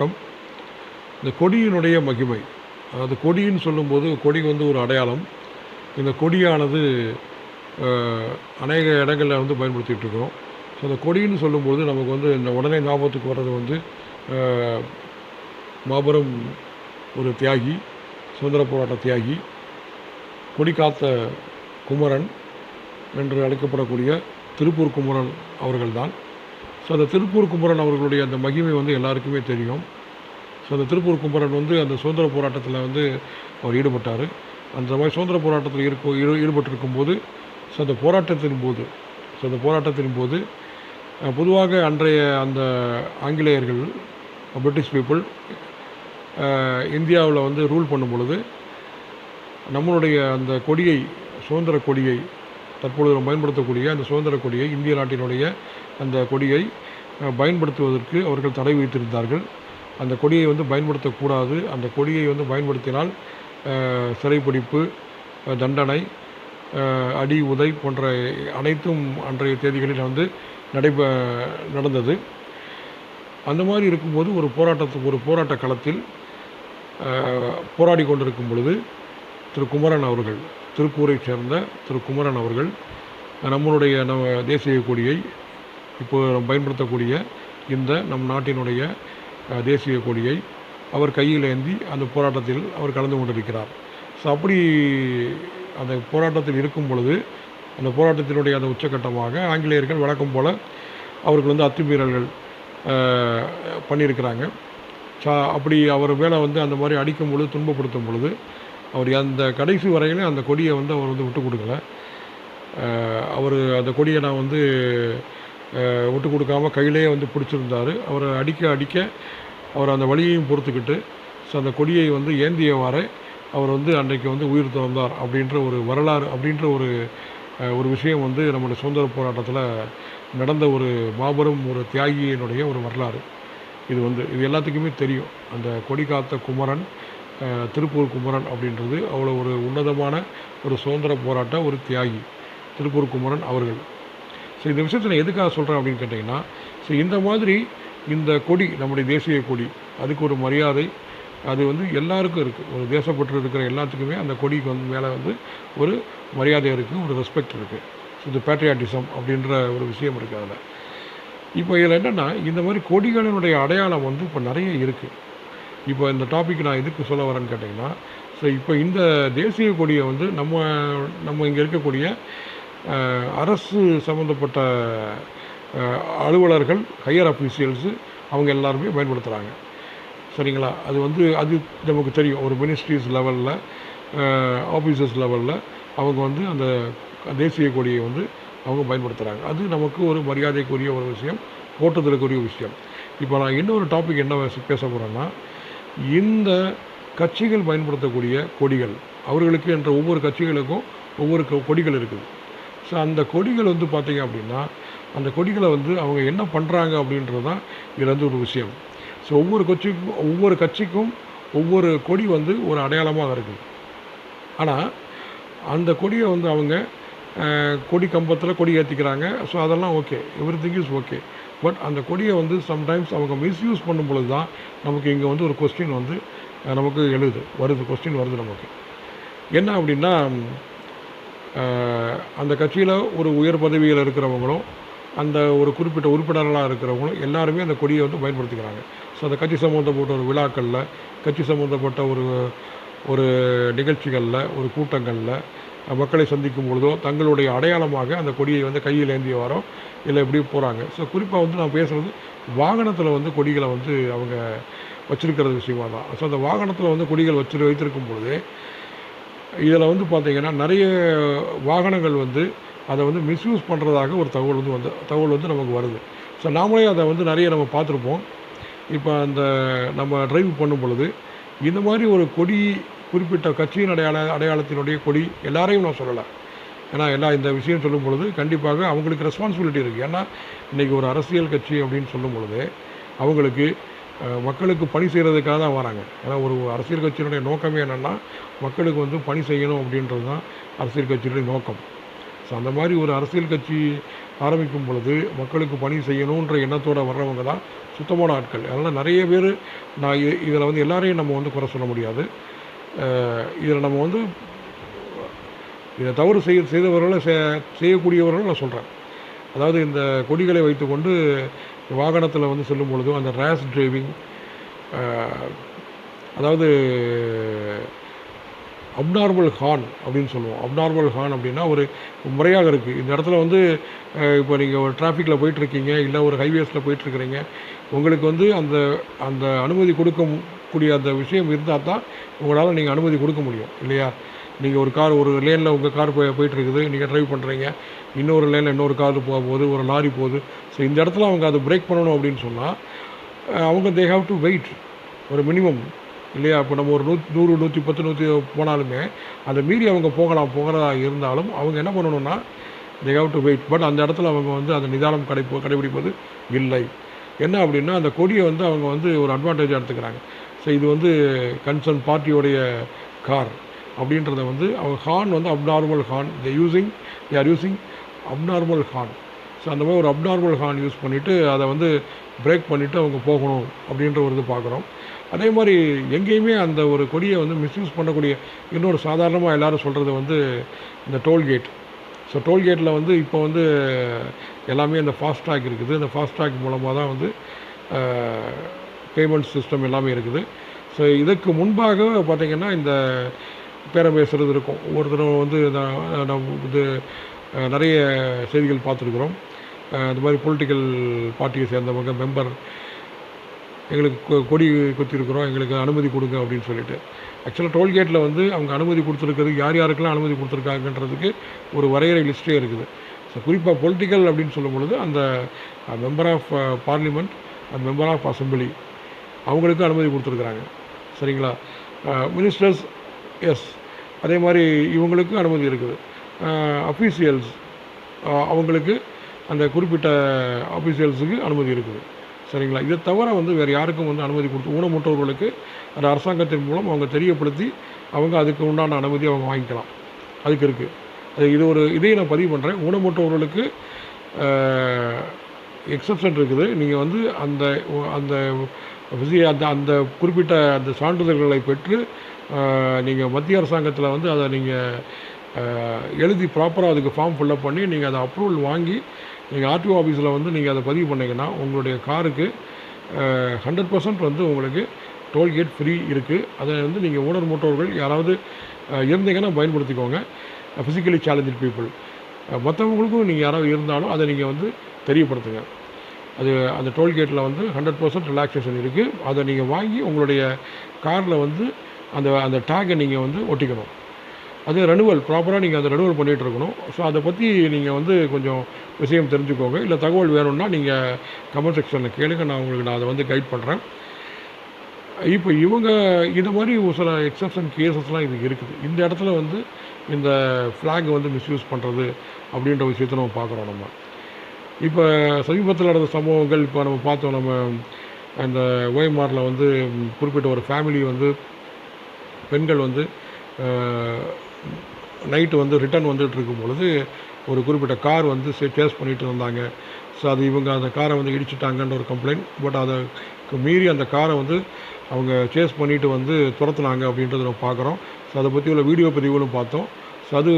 வணக்கம் இந்த கொடியினுடைய மகிமை. அதாவது கொடின்னு சொல்லும்போது கொடி வந்து ஒரு அடையாளம். இந்த கொடியானது அநேக இடங்களில் வந்து பயன்படுத்திகிட்டு இருக்கோம் ஸோ அந்த கொடின்னு சொல்லும்போது நமக்கு வந்து இந்த உடனே ஞாபகத்துக்கு வர்றது வந்து மாபெரும் ஒரு தியாகி சுதந்திர போராட்ட தியாகி கொடி காத்த குமரன் என்று அழைக்கப்படக்கூடிய திருப்பூர் குமரன் அவர்கள்தான். ஸோ அந்த திருப்பூர் குமரன் அவர்களுடைய அந்த மகிமை வந்து எல்லாருக்குமே தெரியும். ஸோ அந்த திருப்பூர் குமரன் வந்து அந்த சுதந்திர போராட்டத்தில் வந்து அவர் ஈடுபட்டார். அந்த மாதிரி சுதந்திர போராட்டத்தில் இருக்கும் ஈடு ஈடுபட்டிருக்கும் போது ஸோ அந்த போராட்டத்தின் போது ஸோ அந்த போராட்டத்தின் போது பொதுவாக அன்றைய அந்த ஆங்கிலேயர்கள் பிரிட்டிஷ் பீப்புள் இந்தியாவில் வந்து ரூல் பண்ணும் பொழுது நம்மளுடைய அந்த கொடியை சுதந்திர கொடியை தற்பொழுது நாம் பயன்படுத்தக்கூடிய அந்த சுதந்திர கொடியை இந்திய நாட்டினுடைய அந்த கொடியை பயன்படுத்துவதற்கு அவர்கள் தடை விதித்திருந்தார்கள். அந்த கொடியை வந்து பயன்படுத்தக்கூடாது. அந்த கொடியை வந்து பயன்படுத்தினால் சிறைப்பிடிப்பு தண்டனை அடி உதை போன்ற அனைத்தும் அன்றைய தேதிகளில் வந்து நடைப நடந்தது. அந்த மாதிரி இருக்கும்போது ஒரு போராட்டத்துக்கு ஒரு போராட்ட களத்தில் போராடி கொண்டிருக்கும் பொழுது திரு குமரன் அவர்கள் திருப்பூரைச் சேர்ந்த திரு குமரன் அவர்கள் நம்மளுடைய நம்ம தேசிய கொடியை இப்போ பயன்படுத்தக்கூடிய இந்த நம் நாட்டினுடைய தேசிய கொடியை அவர் கையில் ஏந்தி அந்த போராட்டத்தில் அவர் கலந்து கொண்டிருக்கிறார். ஸோ அப்படி அந்த போராட்டத்தில் இருக்கும் பொழுது அந்த போராட்டத்தினுடைய அந்த உச்சக்கட்டமாக ஆங்கிலேயர்கள் வழக்கம் போல் அவர்கள் வந்து அத்துமீறல்கள் பண்ணியிருக்கிறாங்க. சா அப்படி அவர் மேலே வந்து அந்த மாதிரி அடிக்கும் பொழுது துன்பப்படுத்தும் பொழுது அவர் அந்த கடைசி வரையிலும் அந்த கொடியை வந்து அவர் வந்து விட்டு கொடுக்கல. அவர் அந்த கொடியை நான் வந்து விட்டு கொடுக்காம கையிலேயே வந்து பிடிச்சிருந்தார். அவரை அடிக்க அடிக்க அவர் அந்த வழியையும் பொறுத்துக்கிட்டு ஸோ அந்த கொடியை வந்து ஏந்தியவாறே அவர் வந்து அன்றைக்கு வந்து உயிர் திறந்தார் அப்படின்ற ஒரு வரலாறு அப்படின்ற ஒரு ஒரு விஷயம் வந்து நம்முடைய சுதந்திர போராட்டத்தில் நடந்த ஒரு மாபெரும் ஒரு தியாகியினுடைய ஒரு வரலாறு. இது வந்து இது எல்லாத்துக்குமே தெரியும். அந்த கொடி காத்த குமரன் திருப்பூர் குமரன் அப்படின்றது அவ்வளோ ஒரு உன்னதமான ஒரு சுதந்திர போராட்ட ஒரு தியாகி. திருப்பூர் குமரன் அவர்கள். ஸோ இந்த விஷயத்தை நான் எதுக்காக சொல்கிறேன் அப்படின்னு கேட்டிங்கன்னா ஸோ இந்த மாதிரி இந்த கொடி நம்முடைய தேசிய கொடி அதுக்கு ஒரு மரியாதை அது வந்து எல்லாருக்கும் இருக்குது ஒரு தேசப்பற்று இருக்கிற எல்லாத்துக்குமே அந்த கொடிக்கு வந்து மேலே வந்து ஒரு மரியாதை இருக்குது ஒரு ரெஸ்பெக்ட் இருக்குது ஸோ இந்த பேட்ரியாட்டிசம் அப்படின்ற ஒரு விஷயம் இருக்குது அதில். இப்போ இதில் என்னென்னா இந்த மாதிரி கொடிகளினுடைய அடையாளம் வந்து இப்போ நிறைய இருக்குது இப்போ இந்த டாபிக் நான் எதுக்கு சொல்ல வரேன்னு கேட்டிங்கன்னா ஸோ இப்போ இந்த தேசிய கொடியை வந்து நம்ம நம்ம இங்கே இருக்கக்கூடிய அரசு சம்மந்தப்பட்ட அலுவலர்கள் ஹையர் அஃபீஷியல்ஸு அவங்க எல்லாருமே பயன்படுத்துகிறாங்க சரிங்களா? அது வந்து அது நமக்கு தெரியும். ஒரு மினிஸ்ட்ரிஸ் லெவலில் ஆஃபீஸர்ஸ் லெவலில் அவங்க வந்து அந்த தேசிய கொடியை வந்து அவங்க பயன்படுத்துகிறாங்க அது நமக்கு ஒரு மரியாதைக்குரிய ஒரு விஷயம் போட்டுதலுக்குரிய விஷயம். இப்போ நான் இன்னொரு டாபிக் என்ன பேச போகிறேன்னா இந்த கட்சிகள் பயன்படுத்தக்கூடிய கொடிகள் அவர்களுக்கு என்ற ஒவ்வொரு கட்சிகளுக்கும் ஒவ்வொரு கொ- கொடிகள் இருக்குது. ஸோ அந்த கொடிகள் வந்து பார்த்தீங்க அப்படின்னா அந்த கொடிகளை வந்து அவங்க என்ன பண்ணுறாங்க அப்படின்றது தான் இதில் வந்து ஒரு விஷயம். ஸோ ஒவ்வொரு கட்சிக்கும் ஒவ்வொரு கட்சிக்கும் ஒவ்வொரு கொடி வந்து ஒரு அடையாளமாக இருக்குது. ஆனால் அந்த கொடியை வந்து அவங்க கொடி கம்பத்தில் கொடி ஏற்றிக்கிறாங்க ஸோ அதெல்லாம் okay. Everything is okay. But அந்த கொடியை வந்து சம்டைம்ஸ் அவங்க மிஸ்யூஸ் பண்ணும் பொழுது தான் நமக்கு இங்கே வந்து ஒரு கொஸ்டின் வந்து நமக்கு எழுது. வருது கொஸ்டின் வருது நமக்கு. என்ன அப்படின்னா அந்த கட்சியில் ஒரு உயர் பதவியில் இருக்கிறவங்களும் அந்த ஒரு குறிப்பிட்ட உறுப்பினர்களாக இருக்கிறவங்களும் எல்லாருமே அந்த கொடியை வந்து பயன்படுத்திக்கிறாங்க. ஸோ அந்த கட்சி சம்மந்தப்பட்ட ஒரு விழாக்களில் கட்சி சம்மந்தப்பட்ட ஒரு ஒரு நிகழ்ச்சிகளில் ஒரு கூட்டங்களில் மக்களை சந்திக்கும் பொழுதோ தங்களுடைய அடையாளமாக அந்த கொடியை வந்து கையில் ஏந்திய வாரம் இல்லை எப்படி போகிறாங்க ஸோ குறிப்பாக வந்து நான் பேசுகிறது வாகனத்தில் வந்து கொடிகளை வந்து அவங்க வச்சுருக்கிறது விஷயமா தான். ஸோ அந்த வாகனத்தில் வந்து கொடிகள் வச்சு வைத்திருக்கும் பொழுது இதில் வந்து பார்த்திங்கன்னா நிறைய வாகனங்கள் வந்து அதை வந்து மிஸ்யூஸ் பண்ணுறதாக ஒரு தகவல் வந்து வந்து தகவல் வந்து நமக்கு வருது. ஸோ நாமளே அதை வந்து நிறைய நம்ம பார்த்துருப்போம். இப்போ அந்த நம்ம டிரைவ் பண்ணும் பொழுது இந்த மாதிரி ஒரு கொடி குறிப்பிட்ட கட்சியின் அடையாள அடையாளத்தினுடைய கொடி எல்லாரையும் நான் சொல்லலை. ஏன்னா எல்லா இந்த விஷயம் சொல்லும் பொழுது கண்டிப்பாக அவங்களுக்கு ரெஸ்பான்சிபிலிட்டி இருக்குது ஏன்னா இன்றைக்கி ஒரு அரசியல் கட்சி அப்படின்னு சொல்லும் பொழுது அவங்களுக்கு மக்களுக்கு பணி செய்கிறதுக்காக தான் வராங்க. ஏன்னா ஒரு அரசியல் கட்சியினுடைய நோக்கமே என்னென்னா மக்களுக்கு வந்து பணி செய்யணும் அப்படின்றது தான் அரசியல் கட்சியினுடைய நோக்கம். ஸோ அந்த மாதிரி ஒரு அரசியல் கட்சி ஆரம்பிக்கும் பொழுது மக்களுக்கு பணி செய்யணுன்ற எண்ணத்தோடு வர்றவங்க தான் சுத்தமான ஆட்கள். அதனால் நிறைய பேர் நான் இதில் வந்து எல்லாரையும் நம்ம வந்து குறை சொல்ல முடியாது. இதில் நம்ம வந்து இதை தவறு செய்ய செய்தவர்களை செய்யக்கூடியவர்களும் நான் சொல்கிறேன் அதாவது இந்த கொடிகளை வைத்துக்கொண்டு வாகனத்தில் வந்து செல்லும் பொழுதும் அந்த ரேஷ் டிரைவிங் அதாவது அப்நார்மல் ஹார்ன் அப்படின்னு சொல்லுவோம். அப்நார்மல் ஹார்ன் அப்படின்னா ஒரு முறையாக இருக்குது இந்த இடத்துல வந்து இப்போ நீங்கள் ஒரு டிராஃபிக்கில் போயிட்டுருக்கீங்க இல்லை ஒரு ஹைவேஸில் போயிட்டுருக்கிறீங்க உங்களுக்கு வந்து அந்த அந்த அனுமதி கொடுக்க கூடிய அந்த விஷயம் இருந்தால் தான் உங்களால் நீங்கள் அனுமதி கொடுக்க முடியும் இல்லையா? நீங்கள் ஒரு கார் ஒரு லேனில் உங்கள் கார் போய் போயிட்டுருக்குது நீங்கள் ட்ரைவ் பண்ணுறீங்க இன்னொரு லேனில் இன்னொரு கார் போகும்போது ஒரு லாரி போகுது. ஸோ இந்த இடத்துல அவங்க அதை பிரேக் பண்ணணும் அப்படின்னு சொன்னால் அவங்க தே ஹாவ் டு வெயிட் ஒரு மினிமம் இல்லையா? இப்போ நம்ம ஒரு நூ நூறு நூற்றி பத்து நூற்றி போனாலுமே அதை மீறி அவங்க போகலாம் போகிறதா இருந்தாலும் அவங்க என்ன பண்ணணும்னா they have to wait but அந்த இடத்துல அவங்க வந்து அந்த நிதானம் கடைப்போ கடைபிடிப்பது இல்லை. என்ன அப்படின்னா அந்த கொடியை வந்து அவங்க வந்து ஒரு அட்வான்டேஜாக எடுத்துக்கிறாங்க. ஸோ இது வந்து கன்சர்ன் பார்ட்டியோடைய கார் அப்படின்றத வந்து அவங்க ஹார்ன் வந்து abnormal horn they using they are using abnormal horn so அந்த மாதிரி ஒரு அப்நார்மல் ஹார்ன் யூஸ் பண்ணிவிட்டு அதை வந்து பிரேக் பண்ணிவிட்டு அவங்க போகணும் அப்படின்ற ஒரு இது பார்க்குறோம். அதே மாதிரி எங்கேயுமே அந்த ஒரு கொடியை வந்து மிஸ்யூஸ் பண்ணக்கூடிய இன்னொரு சாதாரணமாக எல்லோரும் சொல்கிறது வந்து இந்த டோல்கேட் ஸோ டோல்கேட்டில் வந்து இப்போ வந்து எல்லாமே அந்த ஃபாஸ்ட்ராக் இருக்குது. அந்த ஃபாஸ்ட்ராக் மூலமாக தான் வந்து பேமெண்ட் சிஸ்டம் எல்லாமே இருக்குது. ஸோ இதுக்கு முன்பாக பார்த்திங்கன்னா இந்த பேரம் பேசுகிறது இருக்கும். ஒவ்வொருத்தரும் வந்து நம்ம இது நிறைய செய்திகள் பார்த்துருக்குறோம். இந்த மாதிரி பொலிட்டிக்கல் பார்ட்டியை சேர்ந்தவங்க மெம்பர் எங்களுக்கு கொடி கொத்திருக்கிறோம். எங்களுக்கு அனுமதி கொடுங்க அப்படின்னு சொல்லிட்டு. ஆக்சுவலாக டோல்கேட்டில் வந்து அவங்க அனுமதி கொடுத்துருக்கிறது யார் யாருக்கெல்லாம் அனுமதி கொடுத்துருக்காங்கன்றதுக்கு ஒரு வரையறை லிஸ்ட்டே இருக்குது. ஸோ குறிப்பாக பொலிட்டிக்கல் அப்படின்னு சொல்லும் பொழுது அந்த member of parliament and member of assembly அவங்களுக்கும் அனுமதி கொடுத்துருக்குறாங்க. சரிங்களா? மினிஸ்டர்ஸ் எஸ் அதே மாதிரி இவங்களுக்கும் அனுமதி இருக்குது. அஃபீஷியல்ஸ் அவங்களுக்கு அந்த குறிப்பிட்ட ஆஃபீஷியல்ஸுக்கு அனுமதி இருக்குது. சரிங்களா? இதை தவிர வந்து வேறு யாருக்கும் வந்து அனுமதி கொடுத்து ஊனமுற்றவர்களுக்கு அந்த அரசாங்கத்தின் மூலம் அவங்க தெரியப்படுத்தி அவங்க அதுக்கு உண்டான அனுமதி அவங்க வாங்கிக்கலாம். அதுக்கு இருக்குது அது இது ஒரு இதையும் நான் பதிவு பண்ணுறேன் ஊனமுற்றவர்களுக்கு எக்ஸப்ஷன் இருக்குது. நீங்கள் வந்து அந்த அந்த விஜய் அந்த அந்த குறிப்பிட்ட அந்த சான்றிதழ்களை பெற்று நீங்கள் மத்திய அரசாங்கத்தில் வந்து அதை நீங்கள் எழுதி ப்ராப்பராக அதுக்கு ஃபார்ம் ஃபில்லப் பண்ணி நீங்கள் அதை அப்ரூவல் வாங்கி நீங்கள் ஆர்டிஓ ஆஃபீஸில் வந்து நீங்கள் அதை பதிவு பண்ணிங்கன்னா உங்களுடைய காருக்கு ஹண்ட்ரட் பர்சன்ட் வந்து உங்களுக்கு டோல்கேட் ஃப்ரீ இருக்குது அதை வந்து நீங்கள் ஓனர் மோட்டோர்கள் யாராவது இருந்தீங்கன்னா பயன்படுத்திக்கோங்க. ஃபிசிக்கலி சேலஞ்சு பீப்புள் மற்றவங்களுக்கும் நீங்கள் யாராவது இருந்தாலும் அதை நீங்கள் வந்து தெரியப்படுத்துங்க. அது அந்த டோல்கேட்டில் வந்து ஹண்ட்ரட் பர்சன்ட் ரிலாக்ஸேஷன் இருக்குது அதை நீங்கள் வாங்கி உங்களுடைய காரில் வந்து அந்த அந்த டேக்கை நீங்கள் வந்து ஒட்டிக்கணும். அது ரெனுவல் ப்ராப்பராக நீங்கள் அதை ரெனுவல் பண்ணிகிட்டு இருக்கணும். ஸோ அதை பற்றி நீங்கள் வந்து கொஞ்சம் விஷயம் தெரிஞ்சுக்கோங்க. இல்லை தகவல் வேணும்னா நீங்கள் கமெண்ட் செக்ஷனில் கேளுங்க. நான் உங்களுக்கு நான் அதை வந்து கைட் பண்ணுறேன் இப்போ இவங்க இந்த மாதிரி ஒரு சில எக்ஸப்ஷன் கேசஸ்லாம் இது இருக்குது. இந்த இடத்துல வந்து இந்த ஃப்ளாக் வந்து மிஸ்யூஸ் பண்ணுறது அப்படின்ற விஷயத்தை நம்ம பார்க்குறோம் நம்ம. இப்போ சமீபத்தில் நடந்த சம்பவங்கள் இப்போ நம்ம பார்த்தோம் நம்ம அந்த ஓஎம்ஆரில் வந்து குறிப்பிட்ட ஒரு ஃபேமிலி வந்து பெண்கள் வந்து நைட்டு வந்து ரிட்டர்ன் வந்துட்டு இருக்கும் பொழுது ஒரு குறிப்பிட்ட கார் வந்து சேஸ் பண்ணிகிட்டு இருந்தாங்க. ஸோ அது இவங்க அந்த காரை வந்து இடிச்சிட்டாங்கன்ற ஒரு கம்ப்ளைண்ட் பட் அதை மீறி அந்த காரை வந்து அவங்க சேஸ் பண்ணிட்டு வந்து துரத்துனாங்க அப்படின்றத நம்ம பார்க்குறோம். ஸோ அதை பற்றி உள்ள வீடியோ பதிவுகளும் பார்த்தோம். ஸோ அது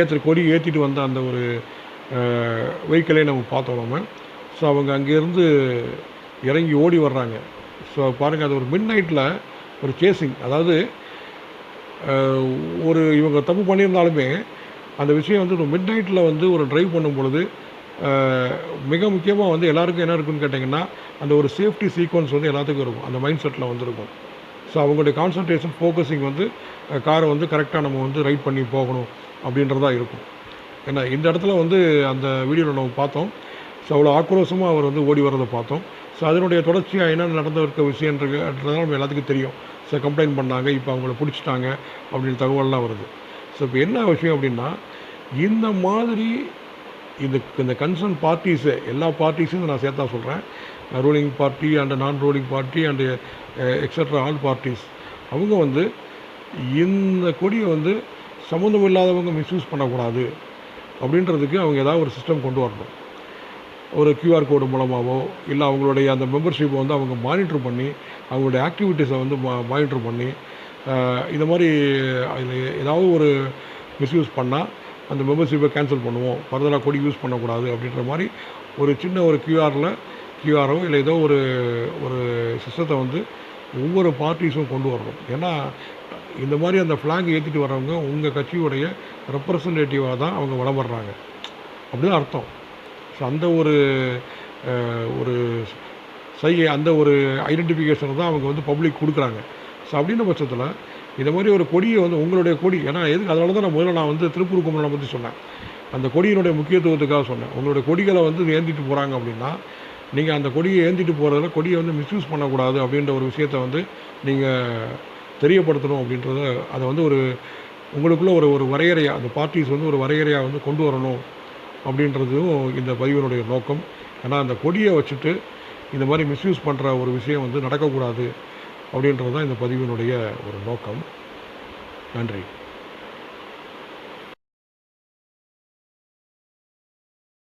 ஏற்று கொடி ஏற்றிட்டு வந்த அந்த ஒரு வெஹிக்கிளே நம்ம பார்த்தோம் நம்ம. ஸோ அவங்க அங்கேருந்து இறங்கி ஓடி வர்றாங்க. ஸோ பாருங்கள் அது ஒரு மிட் நைட்டில் ஒரு சேசிங் அதாவது ஒரு இவங்க தப்பு பண்ணியிருந்தாலுமே அந்த விஷயம் வந்து ஒரு மிட் நைட்டில் வந்து ஒரு ட்ரைவ் பண்ணும் பொழுது மிக முக்கியமாக வந்து எல்லாருக்கும் என்ன இருக்குன்னு கேட்டிங்கன்னா அந்த ஒரு சேஃப்டி சீக்வன்ஸ் வந்து எல்லாத்துக்கும் இருக்கும். அந்த மைண்ட் செட்டில் வந்துருக்கும். ஸோ அவங்களுடைய கான்சன்ட்ரேஷன் ஃபோக்கஸிங் வந்து காரை வந்து கரெக்டாக நம்ம வந்து ரைட் பண்ணி போகணும் அப்படின்றதா இருக்கும். ஏன்னா இந்த இடத்துல வந்து அந்த வீடியோவில் நம்ம பார்த்தோம். ஸோ அவ்வளோ ஆக்ரோஷமாக அவர் வந்து ஓடி வரதை பார்த்தோம். ஸோ அதனுடைய தொடர்ச்சியாக என்ன நடந்து இருக்க விஷயன்றதுனால நம்ம எல்லாத்துக்கும் தெரியும். ஸோ கம்ப்ளைண்ட் பண்ணாங்க இப்போ அவங்கள பிடிச்சிட்டாங்க அப்படின்னு தகவல்லாம் வருது. ஸோ இப்போ என்ன விஷயம் அப்படின்னா இந்த மாதிரி இந்த இந்த கன்சர்ன் பார்ட்டிஸு எல்லா பார்ட்டிஸும் நான் சேர்த்தா சொல்கிறேன் ரூலிங் பார்ட்டி அண்டு நான் ruling party and extra all parties அவங்க வந்து இந்த கொடியை வந்து சம்மந்தம் இல்லாதவங்க மிஸ்யூஸ் பண்ணக்கூடாது. அப்படின்றதுக்கு அவங்க ஏதாவது ஒரு சிஸ்டம் கொண்டு வரணும். ஒரு கியூஆர் கோடு மூலமாகவோ இல்லை அவங்களுடைய அந்த மெம்பர்ஷிப்பை வந்து அவங்க மானிட்டர் பண்ணி அவங்களுடைய ஆக்டிவிட்டீஸை வந்து மா மானிட்டர் பண்ணி இந்த மாதிரி அதில் ஏதாவது ஒரு மிஸ்யூஸ் பண்ணால் அந்த மெம்பர்ஷிப்பை கேன்சல் பண்ணுவோம். ஃபர்தராக கூட யூஸ் பண்ணக்கூடாது அப்படின்ற மாதிரி ஒரு சின்ன ஒரு கியூஆரில் கியூஆரோ இல்லை ஏதோ ஒரு ஒரு சிஸ்டத்தை வந்து ஒவ்வொரு பார்ட்டிஸும் கொண்டு வரணும். ஏன்னா இந்த மாதிரி அந்த ஃப்ளாக் ஏற்றிட்டு வரவங்க உங்கள் கட்சியுடைய ரெப்ரசன்டேட்டிவாக தான் அவங்க வளர்றாங்க அப்படின்னு அர்த்தம். ஸோ அந்த ஒரு ஒரு சைகை அந்த ஒரு ஐடென்டிஃபிகேஷனை தான் அவங்க வந்து பப்ளிக் கொடுக்குறாங்க. ஸோ அப்படின்ற பட்சத்தில் இந்த மாதிரி ஒரு கொடியை வந்து உங்களுடைய கொடி ஏன்னா எதுக்கு? அதனால தான் நான் முதல்ல நான் வந்து திருப்பூர் கும்பலனை பற்றி சொன்னேன். அந்த கொடியினுடைய முக்கியத்துவத்துக்காக சொன்னேன். உங்களுடைய கொடிகளை வந்து ஏந்திட்டு போகிறாங்க அப்படின்னா நீங்கள் அந்த கொடியை ஏந்திட்டு போகிறதுல கொடியை வந்து மிஸ்யூஸ் பண்ணக்கூடாது அப்படின்ற ஒரு விஷயத்தை வந்து நீங்கள் தெரியப்படுத்தணும் அப்படின்றத அதை வந்து ஒரு உங்களுக்குள்ளே ஒரு ஒரு வரையறையாக அந்த பார்ட்டிஸ் வந்து ஒரு வரையறையாக வந்து கொண்டு வரணும் அப்படின்றதும் இந்த பதிவினுடைய நோக்கம். ஏன்னா அந்த கொடியை வச்சுட்டு இந்த மாதிரி மிஸ்யூஸ் பண்ணுற ஒரு விஷயம் வந்து நடக்கக்கூடாது அப்படின்றது தான் இந்த பதிவினுடைய ஒரு நோக்கம். நன்றி.